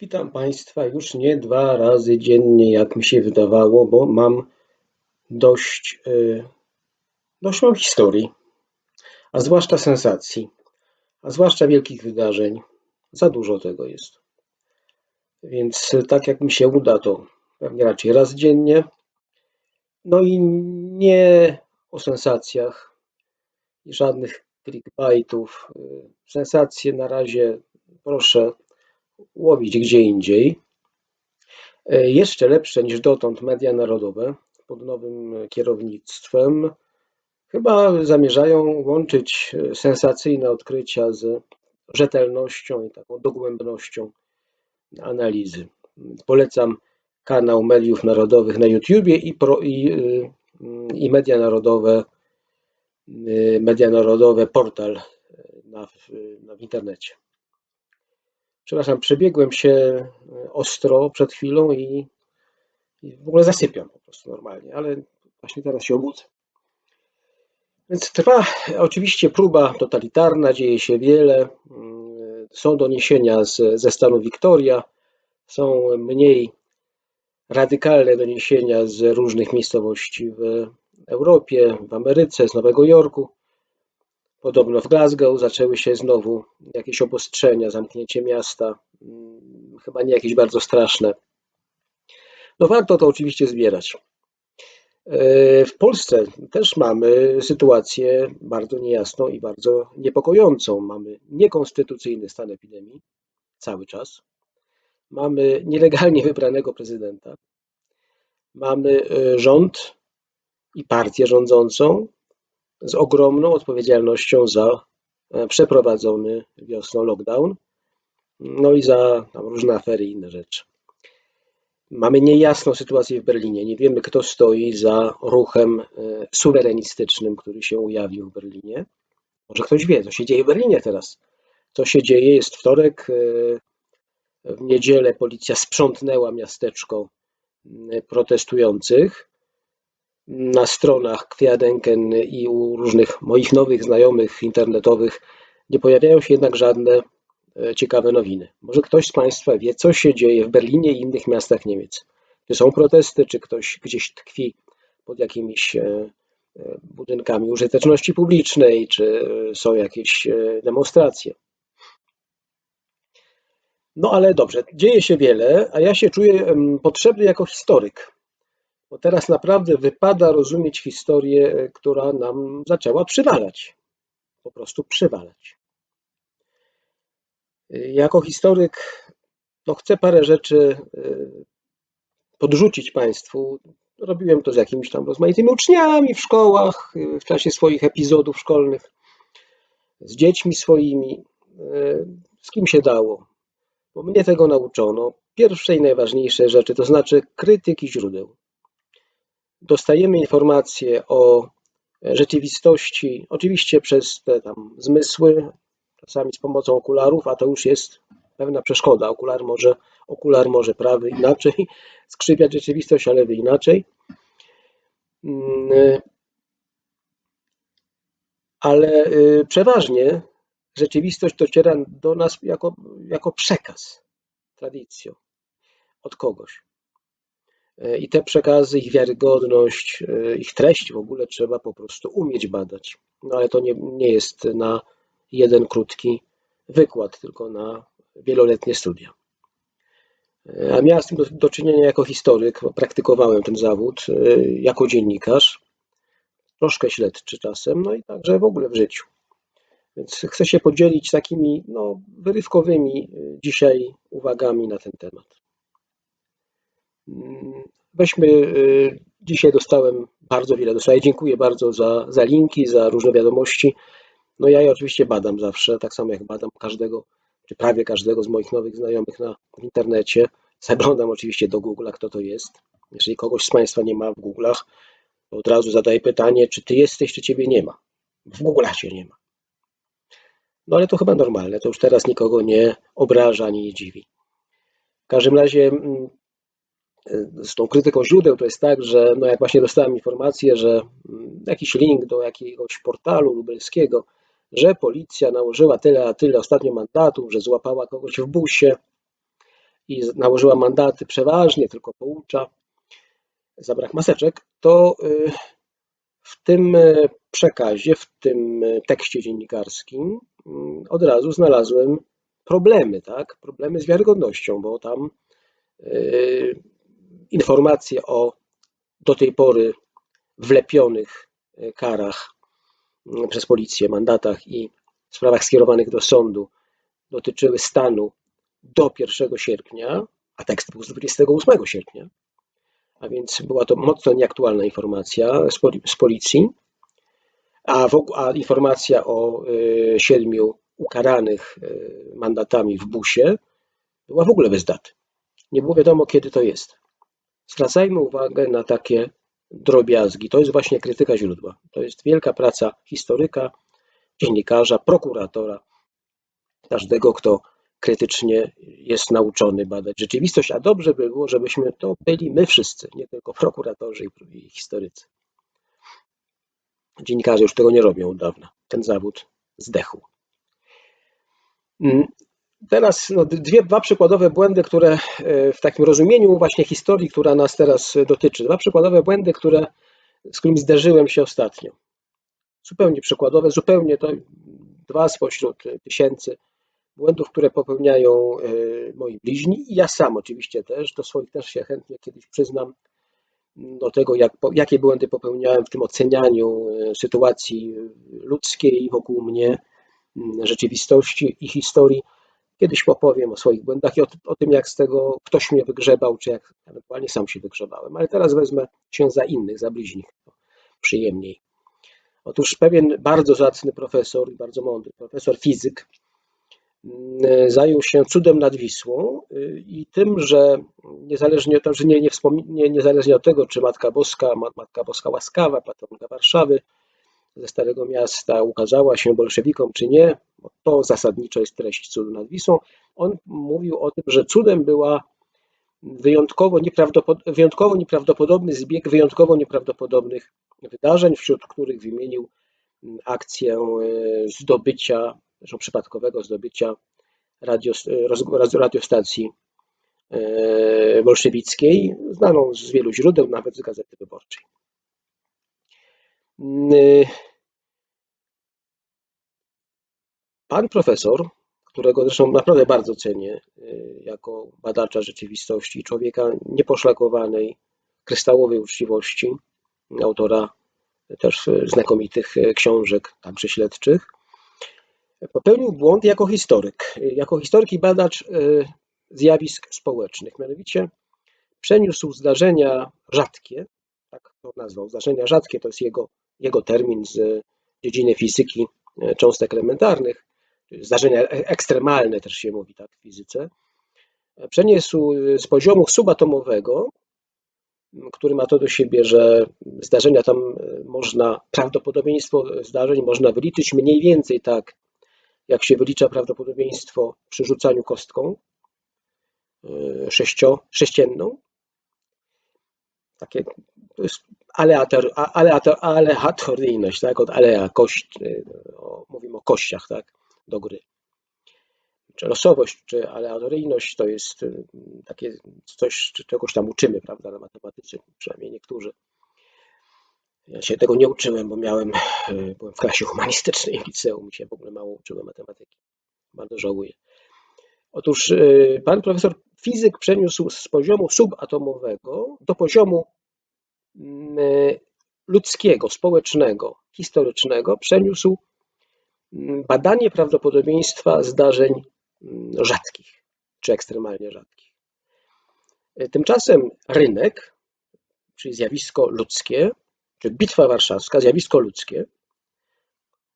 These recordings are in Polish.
Witam Państwa już nie dwa razy dziennie, jak mi się wydawało, bo mam dość, yy, dość mam historii, a zwłaszcza sensacji, a zwłaszcza wielkich wydarzeń. Za dużo tego jest. Więc tak jak mi się uda, to pewnie raczej raz dziennie. No i nie o sensacjach żadnych clickbaitów. Yy, Sensacje na razie proszę łowić gdzie indziej. E, Jeszcze lepsze niż dotąd media narodowe pod nowym kierownictwem chyba zamierzają łączyć e, sensacyjne odkrycia z rzetelnością i taką dogłębnością analizy. Polecam kanał Mediów Narodowych na YouTubie i, pro, i, y, i Media Narodowe, y, Media Narodowe portal na, na w internecie. Przepraszam, przebiegłem się e, ostro przed chwilą i, i w ogóle zasypiam po prostu normalnie, ale właśnie teraz się obudzę. Więc trwa oczywiście próba totalitarna, dzieje się wiele. Mm, Są doniesienia z, ze stanu Wiktoria, są mniej radykalne doniesienia z różnych miejscowości w Europie, w Ameryce, z Nowego Jorku. Podobno w Glasgow zaczęły się znowu jakieś obostrzenia, zamknięcie miasta, mm, chyba nie jakieś bardzo straszne. No warto to oczywiście zbierać. E, W Polsce też mamy sytuację bardzo niejasną i bardzo niepokojącą. Mamy niekonstytucyjny stan epidemii cały czas. Mamy nielegalnie wybranego prezydenta. Mamy e, rząd i partię rządzącą, z ogromną odpowiedzialnością za e, przeprowadzony wiosną lockdown, no i za różne afery i inne rzeczy. Mamy niejasną sytuację w Berlinie. Nie wiemy, kto stoi za ruchem e, suwerenistycznym, który się ujawnił w Berlinie. Może ktoś wie, co się dzieje w Berlinie teraz. Co się dzieje? Jest wtorek. e, W niedzielę policja sprzątnęła miasteczko protestujących na stronach Kwiadenken i u różnych moich nowych znajomych internetowych nie pojawiają się jednak żadne e, ciekawe nowiny. Może ktoś z Państwa wie, co się dzieje w Berlinie i innych miastach Niemiec? Czy są protesty, czy ktoś gdzieś tkwi pod jakimiś e, e, budynkami użyteczności publicznej, czy są jakieś demonstracje? No ale dobrze, dzieje się wiele, a ja się czuję potrzebny jako historyk. Bo teraz naprawdę wypada rozumieć historię, e, która nam zaczęła przywalać. Po prostu przywalać. E, Jako historyk no, chcę parę rzeczy e, podrzucić Państwu. Robiłem to z jakimiś tam rozmaitymi uczniami w szkołach, w czasie swoich epizodów szkolnych, z dziećmi swoimi, z kim się dało. Bo mnie tego nauczono. Pierwsze i najważniejsze rzeczy, to znaczy krytyki źródeł dostajemy informacje o rzeczywistości, oczywiście przez te tam zmysły, czasami z pomocą okularów, a to już jest pewna przeszkoda. Okular może, okular może prawy inaczej skrzywiać rzeczywistość, a lewy inaczej. Mm, Ale y, przeważnie rzeczywistość dociera do nas jako, jako przekaz, tradycją od kogoś. E, I te przekazy, ich wiarygodność, e, ich treść w ogóle trzeba po prostu umieć badać. No ale to nie, nie jest na jeden krótki wykład, tylko na wieloletnie studia. E, A miałem z tym do, do czynienia jako historyk, praktykowałem ten zawód, jako dziennikarz, troszkę śledczy czasem, no i także w ogóle w życiu. Więc chcę się podzielić takimi no, wyrywkowymi dzisiaj uwagami na ten temat. Weźmy, y, dzisiaj dostałem bardzo wiele, dostaję, dziękuję bardzo za, za linki, za różne wiadomości. No ja je oczywiście badam zawsze, tak samo jak badam każdego, czy prawie każdego z moich nowych znajomych na w internecie. Zaglądam oczywiście do Google'a, kto to jest. Jeżeli kogoś z Państwa nie ma w Google'ach, to od razu zadaję pytanie, czy Ty jesteś, czy Ciebie nie ma. W Google'ach Cię nie ma. No ale to chyba normalne, to już teraz nikogo nie obraża ani nie dziwi. W każdym razie mm, z tą krytyką źródeł to jest tak, że no jak właśnie dostałem informację, że mm, jakiś link do jakiegoś portalu lubelskiego, że policja nałożyła tyle a tyle ostatnio mandatów, że złapała kogoś w busie i nałożyła mandaty przeważnie tylko poucza za brak maseczek, to y, w tym y, przekazie, w tym y, tekście dziennikarskim od razu znalazłem problemy, tak? Problemy z wiarygodnością, bo tam informacje o do tej pory wlepionych karach przez policję, mandatach i sprawach skierowanych do sądu dotyczyły stanu do 1 sierpnia, a tekst był z 28 sierpnia, a więc była to mocno nieaktualna informacja z policji, a, a informacja o y, siedmiu ukaranych y, mandatami w busie była w ogóle bez daty. Nie było wiadomo, kiedy to jest. Zwracajmy uwagę na takie drobiazgi. To jest właśnie krytyka źródła. To jest wielka praca historyka, dziennikarza, prokuratora, każdego, kto krytycznie jest nauczony badać rzeczywistość, a dobrze by było, żebyśmy to byli my wszyscy, nie tylko prokuratorzy i historycy. Dziennikarze już tego nie robią od dawna. Ten zawód zdechł. Mm, teraz no, dwie, dwa przykładowe błędy, które e, w takim rozumieniu właśnie historii, która nas teraz dotyczy. Dwa przykładowe błędy, które, z którymi zderzyłem się ostatnio. Zupełnie przykładowe, zupełnie to dwa spośród tysięcy błędów, które popełniają e, moi bliźni i ja sam oczywiście też, do swoich też się chętnie kiedyś przyznam do tego, jak, jakie błędy popełniałem w tym ocenianiu e, sytuacji ludzkiej wokół mnie, rzeczywistości i historii. Kiedyś opowiem o swoich błędach i o, o, tym, jak z tego ktoś mnie wygrzebał, czy jak ewentualnie sam się wygrzebałem. Ale teraz wezmę się za innych, za bliźnich, przyjemniej. Otóż pewien bardzo zacny profesor, bardzo mądry profesor fizyk, Mm, zajął się cudem nad Wisłą y, i tym, że niezależnie od, że nie, nie, nie, niezależnie od tego, czy Matka Boska, Matka Boska łaskawa, patronka Warszawy ze Starego Miasta ukazała się bolszewikom, czy nie, to zasadniczo jest treść cudu nad Wisłą. On mówił o tym, że cudem była wyjątkowo, nieprawdopod wyjątkowo nieprawdopodobny zbieg wyjątkowo nieprawdopodobnych wydarzeń, wśród których wymienił mm, akcję y, zdobycia zresztą przypadkowego zdobycia radio, radiostacji e, bolszewickiej, znaną z wielu źródeł, nawet z Gazety Wyborczej. Pan profesor, którego zresztą naprawdę bardzo cenię e, jako badacza rzeczywistości, człowieka nieposzlakowanej, kryształowej uczciwości, autora też znakomitych książek, także śledczych, Popełnił błąd jako historyk, jako historyk i badacz y, zjawisk społecznych. Mianowicie przeniósł zdarzenia rzadkie, tak to nazwał, zdarzenia rzadkie to jest jego, jego termin z dziedziny fizyki y, cząstek elementarnych, zdarzenia e, ekstremalne też się mówi tak w fizyce, przeniósł z poziomu subatomowego, który ma to do siebie, że zdarzenia tam y, można, prawdopodobieństwo zdarzeń można wyliczyć mniej więcej tak jak się wylicza prawdopodobieństwo przy rzucaniu kostką e, sześcio, sześcienną. Takie, to jest aleator, aleator, aleatoryjność, tak? Od alea, kość, e, o, mówimy o kościach, tak? Do gry. Czy losowość, czy aleatoryjność to jest e, takie coś, czegoś tam uczymy, prawda, na matematyce, przynajmniej niektórzy. Ja się tego nie uczyłem, bo miałem, e, byłem w klasie humanistycznej w liceum i się w ogóle mało uczyłem matematyki. Bardzo żałuję. Otóż e, pan profesor fizyk przeniósł z poziomu subatomowego do poziomu mm, ludzkiego, społecznego, historycznego, przeniósł badanie prawdopodobieństwa zdarzeń mm, rzadkich czy ekstremalnie rzadkich. Tymczasem rynek, czyli zjawisko ludzkie, czy Bitwa Warszawska, zjawisko ludzkie,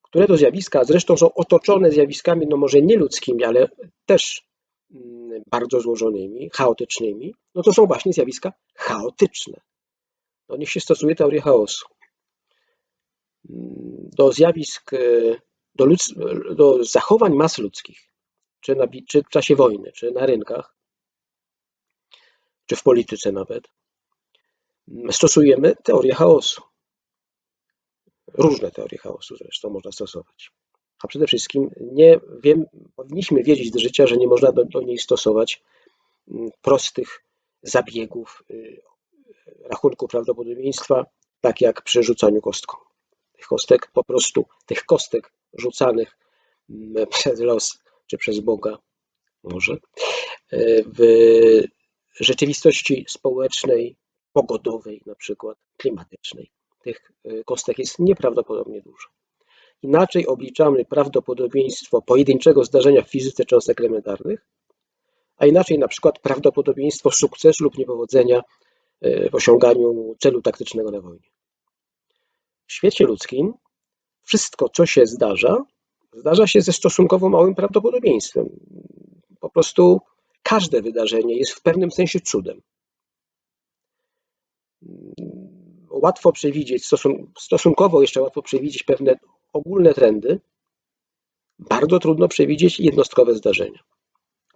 które to zjawiska zresztą są otoczone zjawiskami, no może nie ludzkimi, ale też mm, bardzo złożonymi, chaotycznymi, no to są właśnie zjawiska chaotyczne. Do nich się stosuje teorię chaosu. Mm, do zjawisk, e, do, ludz, do zachowań mas ludzkich, czy, na, czy w czasie wojny, czy na rynkach, czy w polityce nawet, stosujemy teorię chaosu. Różne teorie chaosu zresztą można stosować. A przede wszystkim nie wiem, powinniśmy wiedzieć do życia, że nie można do, do niej stosować mm, prostych zabiegów y, rachunku prawdopodobieństwa, tak jak przy rzucaniu kostką. Tych kostek po prostu, tych kostek rzucanych mm, przez los czy przez Boga może y, w rzeczywistości społecznej, pogodowej, na przykład klimatycznej. Tych y, kostek jest nieprawdopodobnie dużo. Inaczej obliczamy prawdopodobieństwo pojedynczego zdarzenia w fizyce cząstek elementarnych, a inaczej na przykład prawdopodobieństwo sukcesu lub niepowodzenia y, w osiąganiu celu taktycznego na wojnie. W świecie ludzkim wszystko, co się zdarza, zdarza się ze stosunkowo małym prawdopodobieństwem. Po prostu każde wydarzenie jest w pewnym sensie cudem. Łatwo przewidzieć, stosunkowo jeszcze łatwo przewidzieć pewne ogólne trendy, bardzo trudno przewidzieć jednostkowe zdarzenia,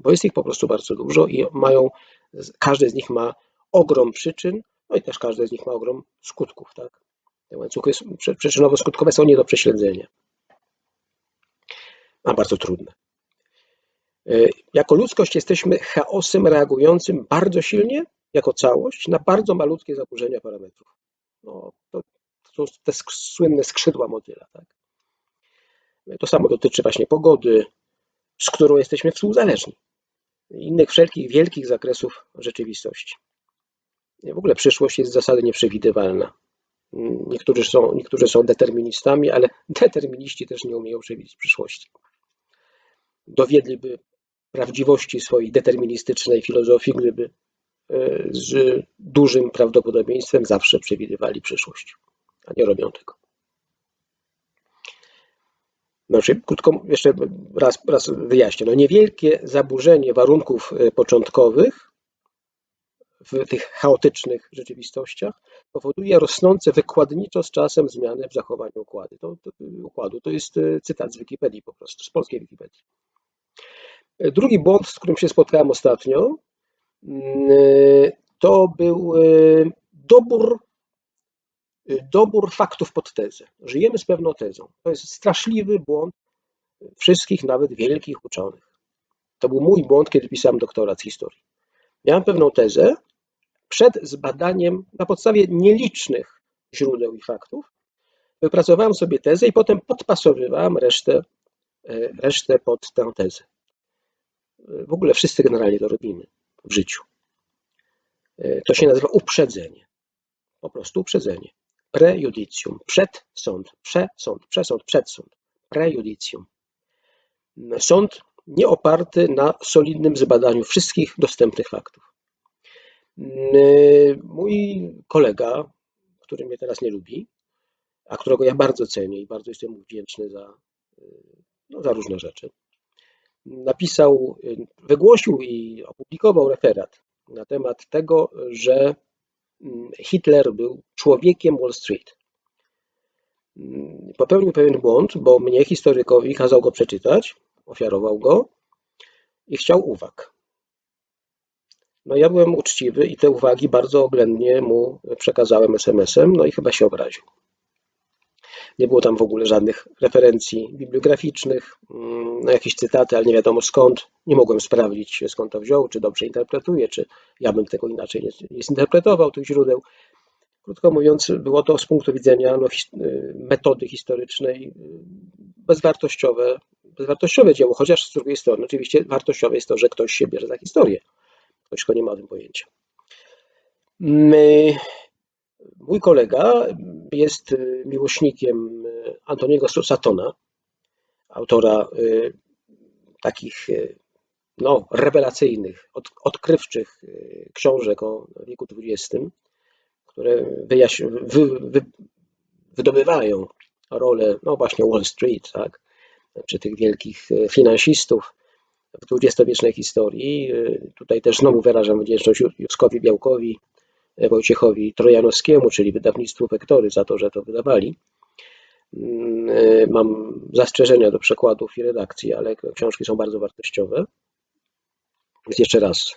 bo jest ich po prostu bardzo dużo i mają, każde z nich ma ogrom przyczyn, no i też każde z nich ma ogrom skutków. Tak? Te łańcuchy przyczynowo-skutkowe są nie do prześledzenia, a bardzo trudne. E, jako ludzkość jesteśmy chaosem reagującym bardzo silnie, jako całość, na bardzo malutkie zaburzenia parametrów. No, to, to są te słynne skrzydła motyla. Tak? To samo dotyczy właśnie pogody, z którą jesteśmy współzależni, innych wszelkich wielkich zakresów rzeczywistości. W ogóle przyszłość jest z zasady nieprzewidywalna. Niektórzy są, niektórzy są deterministami, ale determiniści też nie umieją przewidzieć przyszłości. Dowiedliby prawdziwości swojej deterministycznej filozofii, gdyby e, z dużym prawdopodobieństwem zawsze przewidywali przyszłość, a nie robią tego. Znaczy, krótko jeszcze raz, raz wyjaśnię. No niewielkie zaburzenie warunków e, początkowych w tych chaotycznych rzeczywistościach powoduje rosnące wykładniczo z czasem zmiany w zachowaniu układu. To, to, układu. to jest e, cytat z Wikipedii po prostu, z polskiej Wikipedii. E, drugi błąd, z którym się spotkałem ostatnio, mm, to był dobór dobór faktów pod tezę. Żyjemy z pewną tezą. To jest straszliwy błąd wszystkich, nawet wielkich uczonych. To był mój błąd, kiedy pisałem doktorat z historii. Miałem pewną tezę, przed zbadaniem na podstawie nielicznych źródeł i faktów, wypracowałem sobie tezę i potem podpasowywałem resztę, e, resztę pod tę tezę. W ogóle wszyscy generalnie to robimy w życiu. E, to się nazywa uprzedzenie. Po prostu uprzedzenie. Prejudicjum. Przed sąd, przesąd, przesąd, przedsąd. Prejudicjum. Sąd nie oparty na solidnym zbadaniu wszystkich dostępnych faktów. Mój kolega, który mnie teraz nie lubi, a którego ja bardzo cenię i bardzo jestem mu wdzięczny za, no, za różne rzeczy, napisał, wygłosił i opublikował referat na temat tego, że Hitler był człowiekiem Wall Street. Popełnił pewien błąd, bo mnie, historykowi, kazał go przeczytać, ofiarował go i chciał uwag. No ja byłem uczciwy i te uwagi bardzo oględnie mu przekazałem SMS-em, no i chyba się obraził. Nie było tam w ogóle żadnych referencji bibliograficznych, mm, no jakieś cytaty, ale nie wiadomo skąd. Nie mogłem sprawdzić, skąd to wziął, czy dobrze interpretuje, czy ja bym tego inaczej nie, nie zinterpretował, tych źródeł. Krótko mówiąc, było to z punktu widzenia no, y, metody historycznej y, bezwartościowe, bezwartościowe dzieło, chociaż z drugiej strony oczywiście wartościowe jest to, że ktoś się bierze za historię. Ktoś, kto nie ma o tym pojęcia. My, mój kolega jest y, miłośnikiem Antoniego Satona, autora takich no, rewelacyjnych, od, odkrywczych książek o wieku XX, które wy, wy, wydobywają rolę no właśnie Wall Street, tak, czy tych wielkich finansistów w dwudziestowiecznej historii. Tutaj też znowu wyrażam wdzięczność Józkowi Białkowi, Wojciechowi Trojanowskiemu, czyli wydawnictwu Wektory, za to, że to wydawali. Mm, mam zastrzeżenia do przekładów i redakcji, ale książki są bardzo wartościowe. Więc jeszcze raz,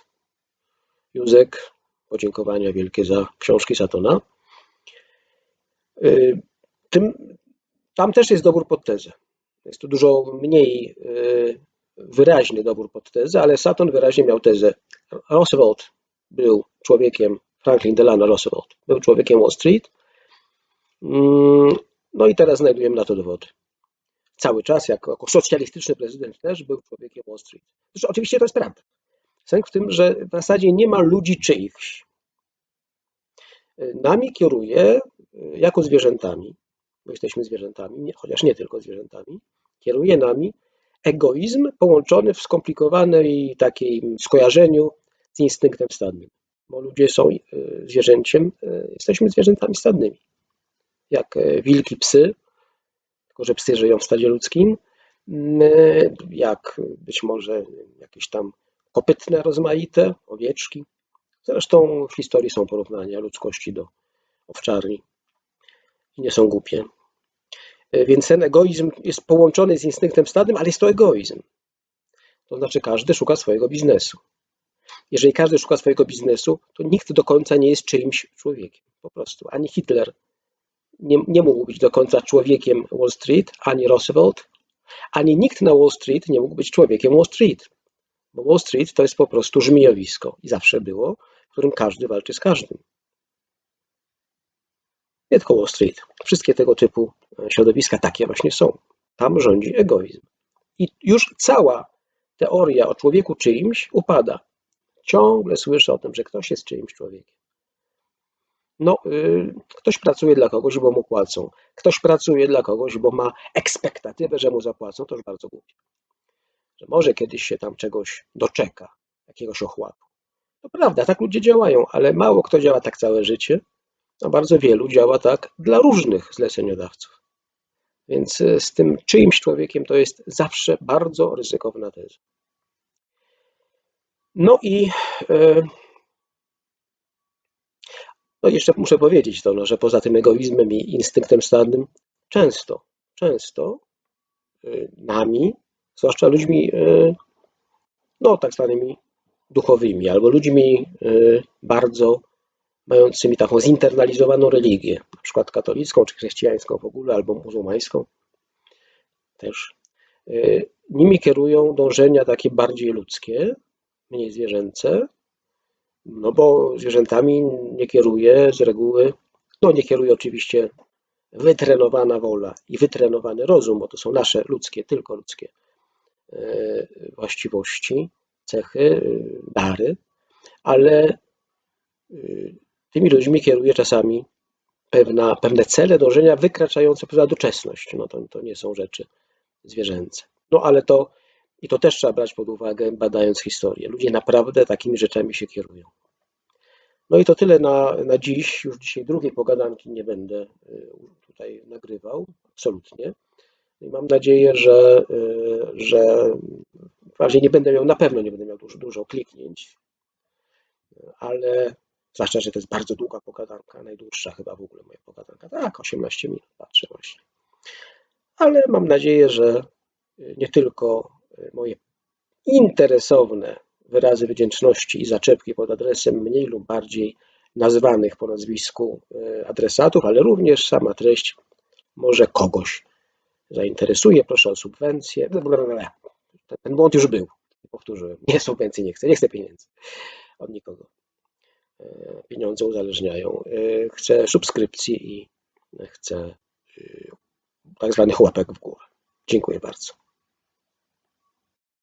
Józek, podziękowania wielkie za książki Satona. Y, tym, tam też jest dobór pod tezę. Jest to dużo mniej y, wyraźny dobór pod tezę, ale Sutton wyraźnie miał tezę. Roosevelt był człowiekiem, Franklin Delano Roosevelt był człowiekiem Wall Street. Mm, No i teraz znajdujemy na to dowody. Cały czas, jako, jako socjalistyczny prezydent też był człowiekiem Wall Street. Zresztą oczywiście to jest prawda. Sęk w tym, że w zasadzie nie ma ludzi czyichś. Nami kieruje jako zwierzętami, bo jesteśmy zwierzętami, nie, chociaż nie tylko zwierzętami, kieruje nami egoizm połączony w skomplikowanej takiej skojarzeniu z instynktem stadnym. Bo ludzie są e, zwierzęciem, e, jesteśmy zwierzętami stadnymi. Jak e, wilki, psy, tylko że psy żyją w stadzie ludzkim, jak być może jakieś tam kopytne rozmaite, owieczki. Zresztą w historii są porównania ludzkości do owczarni i nie są głupie. E, Więc ten egoizm jest połączony z instynktem stadnym, ale jest to egoizm. To znaczy każdy szuka swojego biznesu. Jeżeli każdy szuka swojego biznesu, to nikt do końca nie jest czyimś człowiekiem. Po prostu. Ani Hitler nie, nie mógł być do końca człowiekiem Wall Street, ani Roosevelt, ani nikt na Wall Street nie mógł być człowiekiem Wall Street. Bo Wall Street to jest po prostu żmijowisko i zawsze było, w którym każdy walczy z każdym. Nie tylko Wall Street. Wszystkie tego typu e, środowiska takie właśnie są. Tam rządzi egoizm. I już cała teoria o człowieku czyimś upada. Ciągle słyszę o tym, że ktoś jest czyimś człowiekiem. No, y, ktoś pracuje dla kogoś, bo mu płacą. Ktoś pracuje dla kogoś, bo ma ekspektatywę, że mu zapłacą. To już bardzo głupie. Że może kiedyś się tam czegoś doczeka, jakiegoś ochłatu. To prawda, tak ludzie działają, ale mało kto działa tak całe życie, a bardzo wielu działa tak dla różnych zleceniodawców. Więc y, z tym czyimś człowiekiem to jest zawsze bardzo ryzykowna teza. No i y, no jeszcze muszę powiedzieć to, no, że poza tym egoizmem i instynktem stadnym, często, często y, nami, zwłaszcza ludźmi, y, no tak zwanymi duchowymi, albo ludźmi y, bardzo mającymi taką zinternalizowaną religię, na przykład katolicką, czy chrześcijańską w ogóle, albo muzułmańską też. Y, Nimi kierują dążenia takie bardziej ludzkie, mniej zwierzęce, no bo zwierzętami nie kieruje z reguły, no nie kieruje oczywiście wytrenowana wola i wytrenowany rozum, bo to są nasze ludzkie, tylko ludzkie e, właściwości, cechy, e, dary, ale e, tymi ludźmi kieruje czasami pewna, pewne cele, dążenia wykraczające poza doczesność. No to, to nie są rzeczy zwierzęce. No ale to i to też trzeba brać pod uwagę, badając historię. Ludzie naprawdę takimi rzeczami się kierują. No i to tyle na, na dziś. Już dzisiaj drugiej pogadanki nie będę tutaj nagrywał, absolutnie. I mam nadzieję, że, y, że wprawdzie nie będę miał, na pewno nie będę miał dużo, dużo kliknięć, ale zwłaszcza, że to jest bardzo długa pogadanka, najdłuższa chyba w ogóle moja pogadanka. Tak, 18 minut patrzę właśnie. Ale mam nadzieję, że nie tylko moje interesowne wyrazy wdzięczności i zaczepki pod adresem mniej lub bardziej nazwanych po nazwisku e, adresatów, ale również sama treść może kogoś zainteresuje. Proszę o subwencję. Blablabla. Ten błąd już był. Powtórzyłem. Nie subwencji nie chcę, nie chcę pieniędzy od nikogo. E, Pieniądze uzależniają. E, Chcę subskrypcji i chcę tak zwanych łapek w górę. Dziękuję bardzo.